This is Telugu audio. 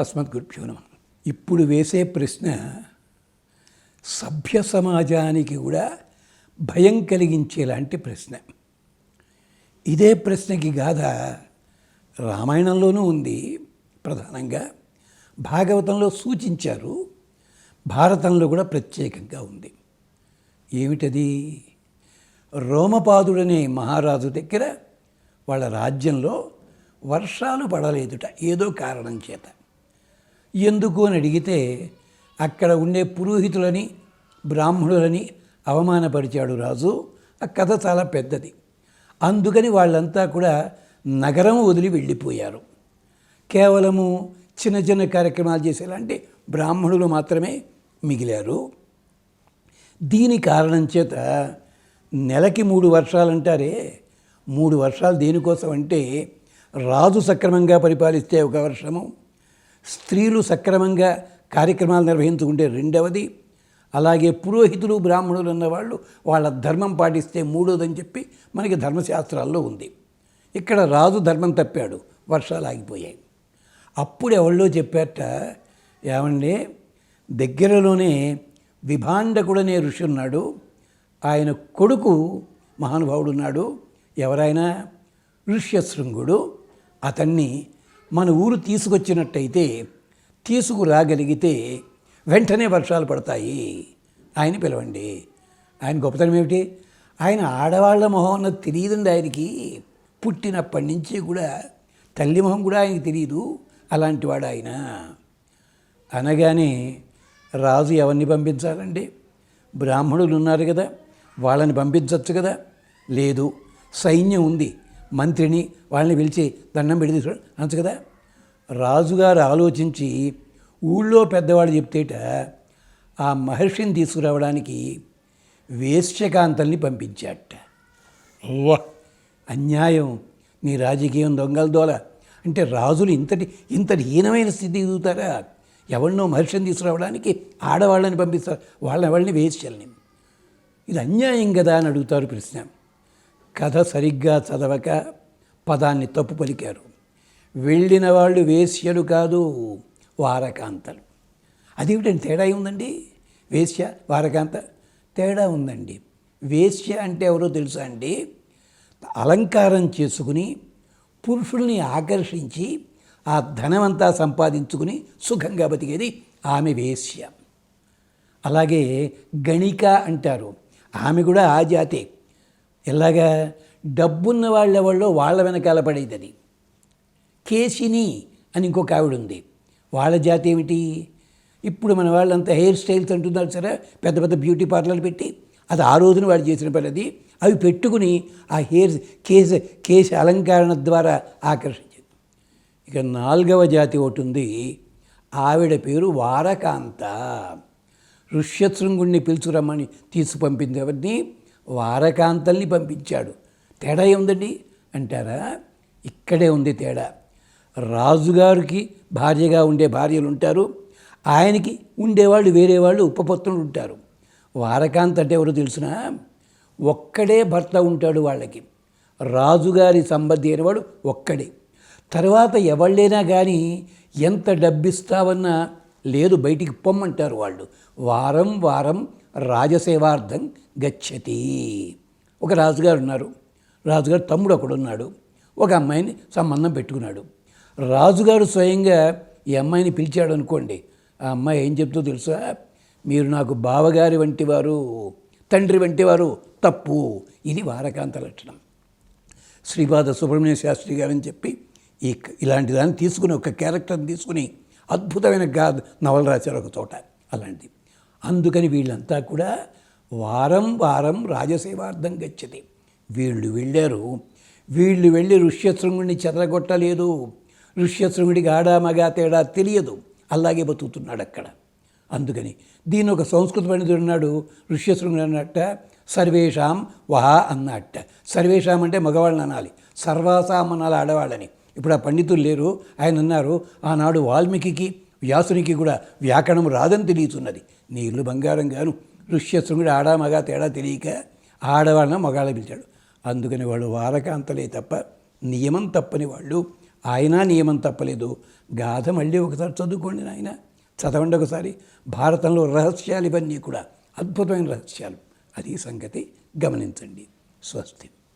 అస్మద్ గురుభ్యో నమ ఇప్పుడు వేసే ప్రశ్న సభ్య సమాజానికి కూడా భయం కలిగించేలాంటి ప్రశ్న. ఇదే ప్రశ్నకి గాథ రామాయణంలోనూ ఉంది ప్రధానంగా. భాగవతంలో సూచించారు భారతంలో కూడా ప్రత్యేకంగా ఉంది. ఏమిటది? రోమపాదుడనే మహారాజు దగ్గర వాళ్ళ రాజ్యంలో వర్షాలు పడలేదుట ఏదో కారణం చేత. ఎందుకు అని అడిగితే అక్కడ ఉండే పురోహితులని బ్రాహ్మణులని అవమానపరిచాడు రాజు. ఆ కథ చాలా పెద్దది. అందుకని వాళ్ళంతా కూడా నగరం వదిలి వెళ్ళిపోయారు. కేవలము చిన్న చిన్న కార్యక్రమాలు చేసేలాంటి బ్రాహ్మణులు మాత్రమే మిగిలారు. దీని కారణం చేత నెలకి మూడు వర్షాలు అంటారే మూడు వర్షాలు దేనికోసం అంటే రాజు సక్రమంగా పరిపాలిస్తే ఒక వర్షము స్త్రీలు సక్రమంగా కార్యక్రమాలు నిర్వహించుకుంటే రెండవది అలాగే పురోహితులు బ్రాహ్మణులు ఉన్నవాళ్ళు వాళ్ళ ధర్మం పాటిస్తే మూడోదని చెప్పి మనకి ధర్మశాస్త్రాల్లో ఉంది. ఇక్కడ రాజు ధర్మం తప్పాడు వర్షాలు ఆగిపోయాయి. అప్పుడు ఎవళ్ళో చెప్పారట ఏమండి దగ్గరలోనే విభాండకుడనే ఋషి ఉన్నాడు ఆయన కొడుకు మహానుభావుడు ఉన్నాడు ఎవరైనా ఋష్యశృంగుడు అతన్ని మన ఊరు తీసుకొచ్చినట్టయితే తీసుకురాగలిగితే వెంటనే వర్షాలు పడతాయి ఆయన పిలవండి. ఆయన గొప్పతనం ఏమిటి? ఆయన ఆడవాళ్ళ మొహం అన్నది తెలియదండి ఆయనకి. పుట్టినప్పటి నుంచి కూడా తల్లి మొహం కూడా ఆయనకి తెలియదు. అలాంటివాడు ఆయన. అనగానే రాజు ఎవరిని పంపించాలండి? బ్రాహ్మణులు ఉన్నారు కదా వాళ్ళని పంపించవచ్చు కదా? లేదు సైన్యం ఉంది. మంత్రిని వాళ్ళని పిలిచి దండం పెట్టి తీసుకు అనొచ్చు కదా? రాజుగారు ఆలోచించి ఊళ్ళో పెద్దవాళ్ళు చెప్తేట ఆ మహర్షిని తీసుకురావడానికి వేశ్యకాంతల్ని పంపించాట. అన్యాయం. నీ రాజకీయం దొంగల దోల. అంటే రాజులు ఇంతటి ఇంతటి హీనమైన స్థితి ఎదుగుతారా ఎవరినో మహర్షిని తీసుకురావడానికి ఆడవాళ్ళని పంపిస్తారు. వాళ్ళని ఎవరిని వేశ్యల్ని. ఇది అన్యాయం కదా అని అడుగుతారు ప్రశ్న కథ సరిగ్గా చదవక పదాన్ని తప్పు పలికారు. వెళ్ళిన వాళ్ళు వేశ్యలు కాదు వారకాంతలు. అదేమిటండి తేడా ఉందండి వేశ్య వారకాంత? తేడా ఉందండి. వేశ్య అంటే ఎవరో తెలుసా అండి? అలంకారం చేసుకుని పురుషుల్ని ఆకర్షించి ఆ ధనమంతా సంపాదించుకుని సుఖంగా బతికేది ఆమె వేశ్య. అలాగే గణిక అంటారు. ఆమె కూడా ఆ జాతే. ఇలాగా డబ్బున్న వాళ్ళెవాళ్ళో వాళ్ళ వెనకాల పడేది కేసిని అని ఇంకొక ఆవిడ ఉంది వాళ్ళ జాతి ఏమిటి? ఇప్పుడు మన వాళ్ళంతా హెయిర్ స్టైల్స్ అంటున్నారు సరే పెద్ద పెద్ద బ్యూటీ పార్లర్లు పెట్టి. అది ఆ రోజున వాళ్ళు చేసిన పని అది. అవి పెట్టుకుని ఆ హెయిర్ కేసు కేసు అలంకరణ ద్వారా ఆకర్షించింది. ఇక నాలుగవ జాతి ఒకటి ఉంది ఆవిడ పేరు వారకాంత. ఋష్యశృంగుణ్ణి పిలుచురమ్మని తీసి పంపింది ఎవరిని? వారకాంతల్ని పంపించాడు. తేడా ఏముందండి? అంటారా? ఇక్కడే ఉంది తేడా. రాజుగారికి భార్యగా ఉండే భార్యలు ఉంటారు ఆయనకి ఉండేవాళ్ళు వేరే వాళ్ళు ఉపపత్నులు ఉంటారు వారకాంత్ అంటే ఎవరో తెలుసునా? ఒక్కడే భర్త ఉంటాడు వాళ్ళకి. రాజుగారి సంబంధి అయినవాడు ఒక్కడే. తర్వాత ఎవళ్ళైనా కానీ ఎంత డబ్బిస్తావన్నా లేదు బయటికి పొమ్మంటారు వాళ్ళు. వారం వారం రాజసేవార్థం గచ్చతి. ఒక రాజుగారు ఉన్నారు. రాజుగారు తమ్ముడు ఒకడు ఉన్నాడు. ఒక అమ్మాయిని సంబంధం పెట్టుకున్నాడు. రాజుగారు స్వయంగా ఈ అమ్మాయిని పిలిచాడు అనుకోండి. ఆ అమ్మాయి ఏం చెప్తుందో తెలుసా? మీరు నాకు బావగారి వంటి వారు తండ్రి వంటి వారు తప్పు. ఇది వారకాంత లక్షణం. శ్రీపాద సుబ్రహ్మణ్య శాస్త్రి గారని చెప్పి ఈ ఇలాంటి దాన్ని తీసుకుని ఒక క్యారెక్టర్ని తీసుకుని అద్భుతమైన గా నవల రాశారు ఒక చోట అలాంటిది. అందుకని వీళ్ళంతా కూడా వారం వారం రాజసేవార్థం గచ్చతి వీళ్ళు వెళ్ళారు. వీళ్ళు వెళ్ళి ఋష్యశృంగుడిని చెదరగొట్టలేదు. ఋష్యశృంగుడికి ఆడా మగా తేడా తెలియదు. అలాగే బతుకుతున్నాడు అక్కడ. అందుకని దీని ఒక సంస్కృత పండితుడు ఉన్నాడు ఋష్యశృంగుడు అన్నట్ట సర్వేషాం వహ అన్నట్ట. సర్వేషాం అంటే మగవాళ్ళని అనాలి. సర్వాసాం అనాలి ఆడవాళ్ళని. ఇప్పుడు ఆ పండితులు లేరు ఆయన అన్నారు ఆనాడు వాల్మీకి వ్యాసునికి కూడా వ్యాకరణం రాదని తెలియచున్నది. నీ ఇల్లు బంగారం గాను ఋష్యశృంగుడు ఆడా మగ తేడా తెలియక ఆడవాళ్ళని మగాళ్ళ పిలిచాడు. అందుకని వాళ్ళు వారకాంతలే తప్ప నియమం తప్పని వాళ్ళు. ఆయన నియమం తప్పలేదు. గాథ మళ్ళీ ఒకసారి చదువుకోండి నాయన. చదవండి ఒకసారి. భారతంలో రహస్యాలు ఇవన్నీ కూడా అద్భుతమైన రహస్యాలు. అది సంగతి గమనించండి. స్వస్తి.